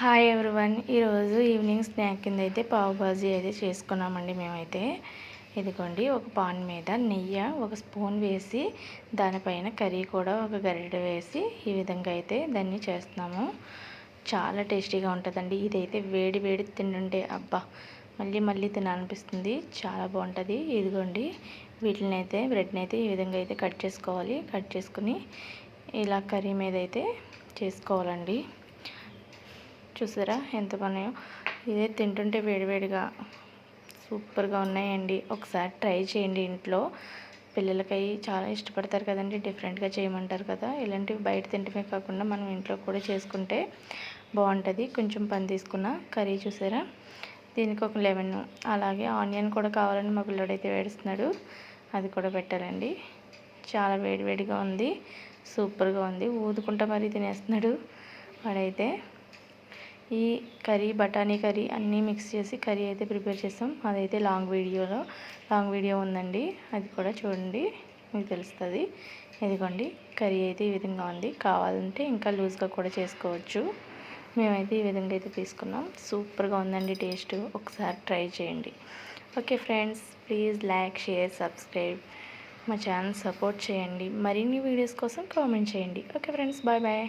Hi everyone ఈరోజు evening snack కింద అయితే పావుబాజీ అయితే చేసుకున్నామండి మేమైతే. ఇదిగోండి ఒక పాన్ మీద నెయ్యి ఒక స్పూన్ వేసి దానిపైన కర్రీ కూడా ఒక గరిటె వేసి ఈ విధంగా అయితే దాన్ని చేస్తున్నాము. చాలా టేస్టీగా ఉంటుందండి. ఇదైతే వేడి వేడి తింటుంటే అబ్బా మళ్ళీ మళ్ళీ తినాలనిపిస్తుంది. చాలా బాగుంటుంది. ఇదిగోండి వీటిని అయితే బ్రెడ్ని అయితే ఈ విధంగా అయితే కట్ చేసుకోవాలి. కట్ చేసుకుని ఇలా కర్రీ మీద అయితే చేసుకోవాలండి. చూసారా? ఎంత బాగున్నాయో. ఇదే తింటుంటే వేడివేడిగా సూపర్గా ఉన్నాయండి. ఒకసారి ట్రై చేయండి ఇంట్లో. పిల్లలకి చాలా ఇష్టపడతారు కదండి డిఫరెంట్గా చేయమంటారు కదా. ఇలాంటివి బయట తింటమే కాకుండా మనం ఇంట్లో కూడా చేసుకుంటే బాగుంటుంది. కొంచెం పని తీసుకున్న కర్రీ చూసారా? దీనికి ఒక లెమన్ అలాగే ఆనియన్ కూడా కావాలని మా పిల్లడైతే వేడుస్తున్నాడు. అది కూడా పెట్టాలండి. చాలా వేడివేడిగా ఉంది సూపర్గా ఉంది. ఊదుకుంటా మరీ తినేస్తున్నాడు వాడైతే. ఈ కర్రీ బఠానీ కర్రీ అన్నీ మిక్స్ చేసి కర్రీ అయితే ప్రిపేర్ చేస్తాం. అదైతే లాంగ్ వీడియోలో లాంగ్ వీడియో ఉందండి. అది కూడా చూడండి మీకు తెలుస్తుంది. ఇదిగోండి కర్రీ అయితే ఈ విధంగా ఉంది. కావాలంటే ఇంకా లూజ్గా కూడా చేసుకోవచ్చు. మేమైతే ఈ విధంగా అయితే తీసుకున్నాం. సూపర్గా ఉందండి టేస్ట్. ఒకసారి ట్రై చేయండి. Okay friends please like share subscribe. మా ఛానల్ సపోర్ట్ చేయండి. మరిన్ని వీడియోస్ కోసం కామెంట్ చేయండి. Okay friends bye bye.